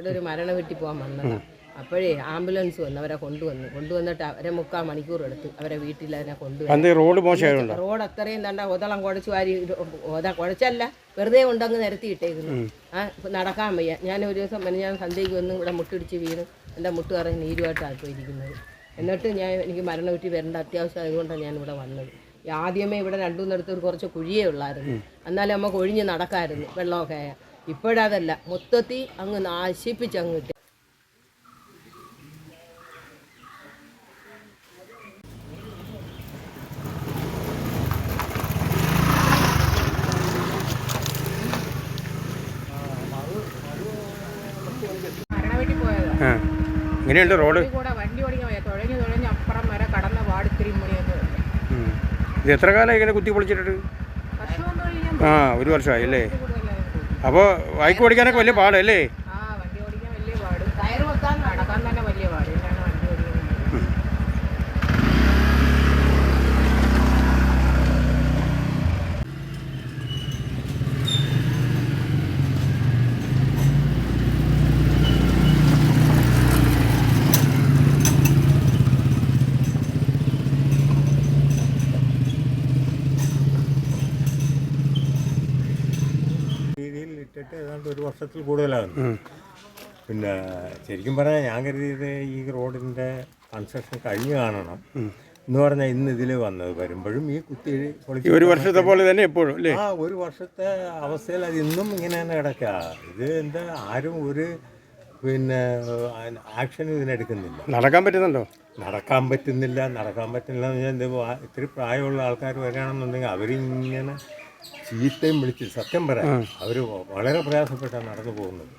ഇവിടെ ഒരു മരണ വീട്ടിൽ പോകാൻ വന്നതാണ് അപ്പോഴേ ആംബുലൻസ് വന്ന് അവരെ കൊണ്ടുവന്നു. കൊണ്ടുവന്നിട്ട് അവരെ മുക്കാൽ മണിക്കൂർ എടുത്ത് അവരെ വീട്ടിൽ അതിനെ കൊണ്ടുവന്നു. റോഡ് മോശമായതുകൊണ്ടോ? റോഡ് അത്രയും തണ്ട ഒതളം കുഴച്ച് വാരി ഒത കുഴച്ചല്ല. വെറുതെ കൊണ്ടങ്ങ് നിരത്തിയിട്ടേക്കുന്നു ആ നടക്കാൻ വയ്യ. ഞാൻ ഒരു ദിവസം പിന്നെ ഞാൻ സന്ധ്യയ്ക്ക് വന്ന് ഇവിടെ മുട്ടിടിച്ച് വീണ് എന്റെ മുട്ട് കറങ്ങി നീരുമായിട്ടാണ് പോയിരിക്കുന്നത് എന്നിട്ട് ഞാൻ എനിക്ക് മരണ വീട്ടിൽ വരേണ്ട അത്യാവശ്യം ആയതുകൊണ്ടാണ് ഞാൻ ഇവിടെ വന്നത്. ആദ്യമേ ഇവിടെ രണ്ടു ഒരു കുറച്ച് കുഴിയേ ഉള്ളായിരുന്നു. എന്നാലും നമുക്ക് ഒഴിഞ്ഞ് നടക്കായിരുന്നു വെള്ളമൊക്കെ ഇപ്പോഴതല്ല. മൊത്തത്തിൽ അങ്ങ് നാശിപ്പിച്ചങ്ങിട്ട് എങ്ങനെയുണ്ട് റോഡ്? ഇത് എത്ര കാലം ഇങ്ങനെ കുത്തി പൊളിച്ചിട്ട് വർഷമൊന്നും കഴിഞ്ഞാൽ ആ ഒരു വർഷമായി അല്ലേ? അപ്പോൾ ബൈക്ക് ഓടിക്കാനൊക്കെ വലിയ പാടല്ലേ? രീതിയിൽ ഏതാണ്ട് ഒരു വർഷത്തിൽ കൂടുതലാകുന്നു. പിന്നെ ശരിക്കും പറഞ്ഞാൽ ഞാൻ കരുതിയത് ഈ റോഡിന്റെ കൺസ്ട്രക്ഷൻ കഴിഞ്ഞു കാണണം എന്ന് പറഞ്ഞാൽ ഇന്ന് ഇതിൽ വന്നത് വരുമ്പോഴും ഈ കുത്തി പൊളിച്ച് ഒരു വർഷത്തെ പോലെ തന്നെ എപ്പോഴും അല്ലേ? ആ ഒരു വർഷത്തെ അവസ്ഥയിൽ അത് ഇന്നും ഇങ്ങനെ തന്നെ കിടക്കുക ഇത് എന്താ ആരും ഒരു പിന്നെ ആക്ഷനും ഇതിനെടുക്കുന്നില്ല നടക്കാൻ പറ്റുന്നുണ്ടോ? നടക്കാൻ പറ്റുന്നില്ല നടക്കാൻ പറ്റുന്നില്ല എന്ന് പറഞ്ഞാൽ ഇത്തിരി പ്രായമുള്ള ആൾക്കാർ വരികയാണെന്നുണ്ടെങ്കിൽ അവരിങ്ങനെ ചീത്തയും വിളിച്ച് സത്യം പറയാം. അവർ വളരെ പ്രയാസപ്പെട്ടാണ് നടന്നു പോകുന്നത്.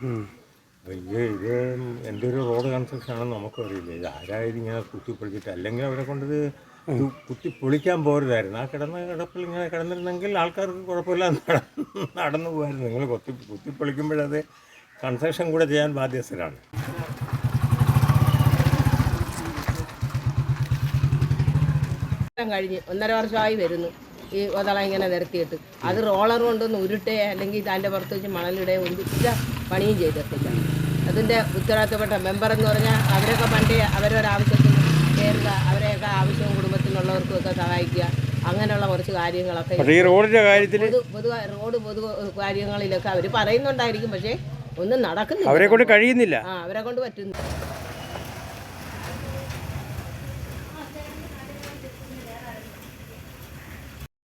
ഇത് ഇത് എന്റെ ഒരു റോഡ് കൺസ്ട്രക്ഷൻ ആണെന്ന് നമുക്കും അറിയില്ല ഇത് ആരായത് ഇങ്ങനെ കുത്തി പൊളിച്ചിട്ട് അല്ലെങ്കിൽ അവരെ കൊണ്ടത് ഇത് കുത്തി പൊളിക്കാൻ പോരുതായിരുന്നു. ആ കിടന്ന കിടപ്പിൽ ഇങ്ങനെ കിടന്നിരുന്നെങ്കിൽ ആൾക്കാർക്ക് കുഴപ്പമില്ല. നടന്നു പോകായിരുന്നു നിങ്ങൾ കുത്തി കുത്തി പൊളിക്കുമ്പോഴത് കൺസ്ട്രക്ഷൻ കൂടെ ചെയ്യാൻ ബാധ്യസ്ഥരാണ്. കഴിഞ്ഞ് ഒന്നര വർഷമായി വരുന്നു. ഈ ഒതള ഇങ്ങനെ നിരത്തിയിട്ട് അത് റോളർ കൊണ്ടൊന്ന് ഉരുട്ടേ അല്ലെങ്കിൽ അതിന്റെ പുറത്ത് വെച്ച് മണലിടെ ഒന്നിച്ച പണിയും ചെയ്തിട്ടില്ല. അതിന്റെ ഉത്തരവാദിത്തപ്പെട്ട മെമ്പർ എന്ന് പറഞ്ഞാൽ അവരൊക്കെ പണ്ടേ അവരൊരാവശ്യത്തിന് കയറുക അവരെയൊക്കെ ആവശ്യവും കുടുംബത്തിനുള്ളവർക്കും ഒക്കെ സഹായിക്കുക അങ്ങനെയുള്ള കുറച്ച് കാര്യങ്ങളൊക്കെ ഈ റോഡിന്റെ കാര്യത്തിൽ പൊതു പൊതു റോഡ് പൊതു കാര്യങ്ങളിലൊക്കെ അവർ പറയുന്നുണ്ടായിരിക്കും പക്ഷേ ഒന്നും നടക്കുന്നില്ല. അവരെ കൊണ്ട് കഴിയുന്നില്ല. ആ അവരെ കൊണ്ട് പറ്റുന്നു